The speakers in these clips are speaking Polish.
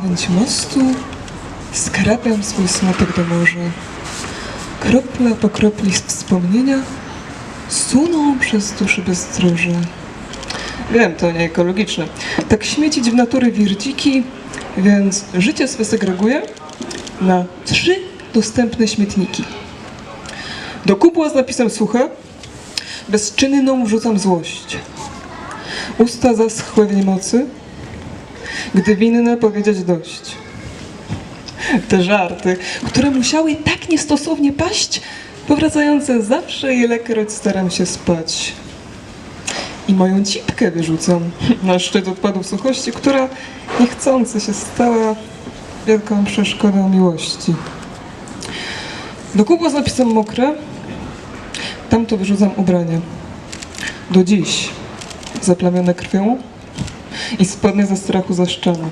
krawędzi mostu skrapiam swój smutek do morza. Kropla po kropli wspomnienia suną przez duszy bezdroże. Wiem, to nie ekologiczne. Tak śmiecić w natury wirdziki, więc życie swe segreguję na trzy dostępne śmietniki. Do kubła z napisem suche, bezczynną wrzucam złość. Usta zaschłe w niemocy, gdy winne powiedzieć dość. Te żarty, które musiały tak niestosownie paść, powracające zawsze, ilekroć staram się spać. I moją cipkę wyrzucam na szczyt odpadów suchości, która niechcący się stała wielką przeszkodą miłości. Do kubła z napisem mokre, tam to wyrzucam ubranie. Do dziś zaplamione krwią i spodnie ze strachu zaszczane.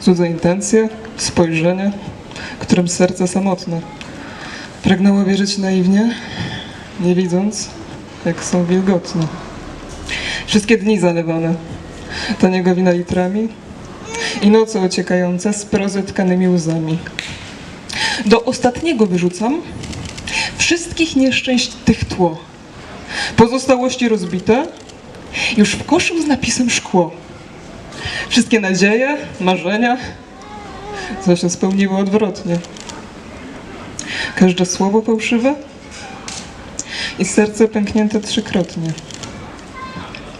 Cudze intencje, spojrzenie, którym serce samotne. Pragnęło wierzyć naiwnie, nie widząc, jak są wilgotne. Wszystkie dni zalewane, taniego wina litrami i noce ociekające z prozetkanymi łzami. Do ostatniego wyrzucam wszystkich nieszczęść tych tło. Pozostałości rozbite, już w koszu z napisem szkło. Wszystkie nadzieje, marzenia, co się spełniło odwrotnie. Każde słowo fałszywe i serce pęknięte trzykrotnie.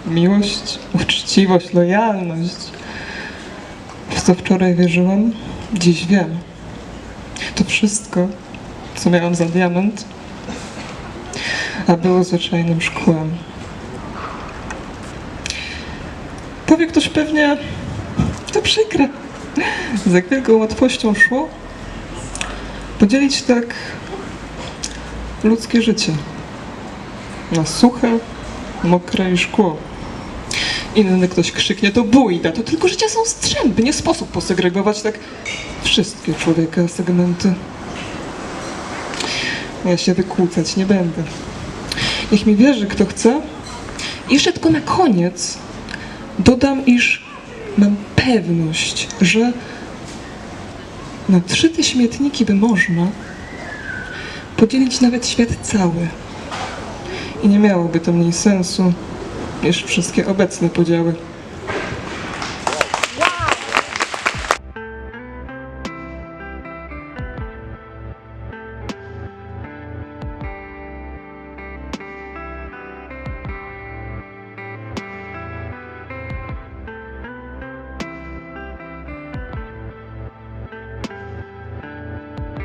Miłość, uczciwość, lojalność. W co wczoraj wierzyłam, dziś wiem. To wszystko, co miałam za diament, a było zwyczajnym szkłem. Powie ktoś pewnie, to przykre. Z jak wielką łatwością szło podzielić tak ludzkie życie na suche, mokre i szkło. Inny ktoś krzyknie, to bójda, to tylko życia są strzępy, nie sposób posegregować tak wszystkie człowieka segmenty. Ja się wykłócać nie będę. Niech mi wierzy, kto chce. I jeszcze tylko na koniec dodam, iż mam pewność, że na trzy te śmietniki by można podzielić nawet świat cały. I nie miałoby to mniej sensu niż wszystkie obecne podziały.